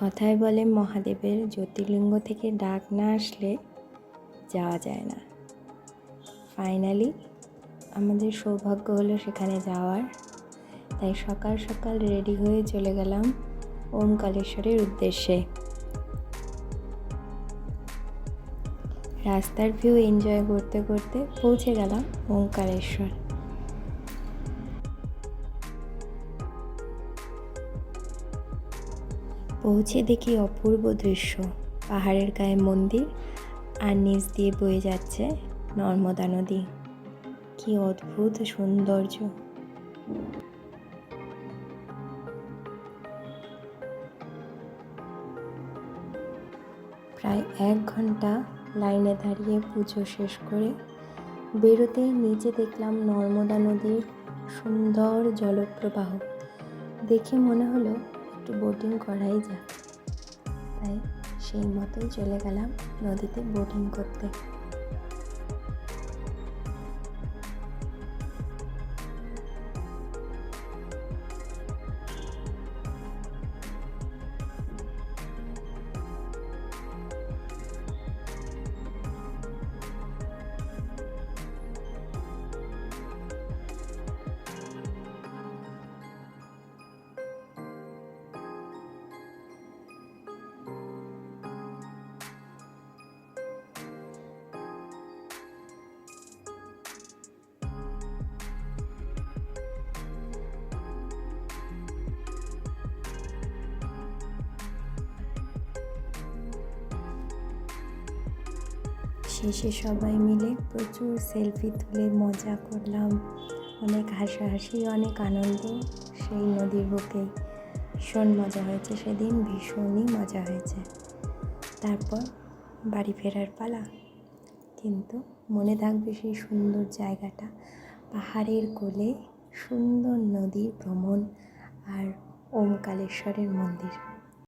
কথায় বলে মহাদেবের জ্যোতির্লিঙ্গ থেকে ডাক না আসলে যাওয়া যায় না। ফাইনালি আমাদের সৌভাগ্য হলো সেখানে যাওয়ার। তাই সকাল সকাল রেডি হয়ে চলে গেলাম ওমকালেশ্বরের উদ্দেশ্যে। রাস্তার ভিউ এনজয় করতে করতে পৌঁছে গেলাম ওমকারেশ্বর পৌঁছে দেখি অপূর্ব দৃশ্য। পাহাড়ের গায়ে মন্দির আর নিচ দিয়ে বয়ে যাচ্ছে নর্মদা নদী। কি অদ্ভুত সৌন্দর্য। প্রায় এক ঘণ্টা লাইনে দাঁড়িয়ে পুজো শেষ করে বেরোতেই নিচে দেখলাম নর্মদা নদীর সুন্দর জলপ্রবাহ। দেখে মনে হলো একটু বোটিং করাই যাক। তাই সেই মতোই চলে গেলাম নদীতে বোটিং করতে। শেষে সবাই মিলে প্রচুর সেলফি তুলে মজা করলাম। অনেক হাসাহাসি, অনেক আনন্দ। সেই নদীর বুকে ভীষণ মজা হয়েছে সেদিন, ভীষণই মজা হয়েছে। তারপর বাড়ি ফেরার পালা। কিন্তু মনে থাকবে সেই সুন্দর জায়গাটা, পাহাড়ের কোলে সুন্দর নদী ভ্রমণ আর ওমকালেশ্বরের মন্দির।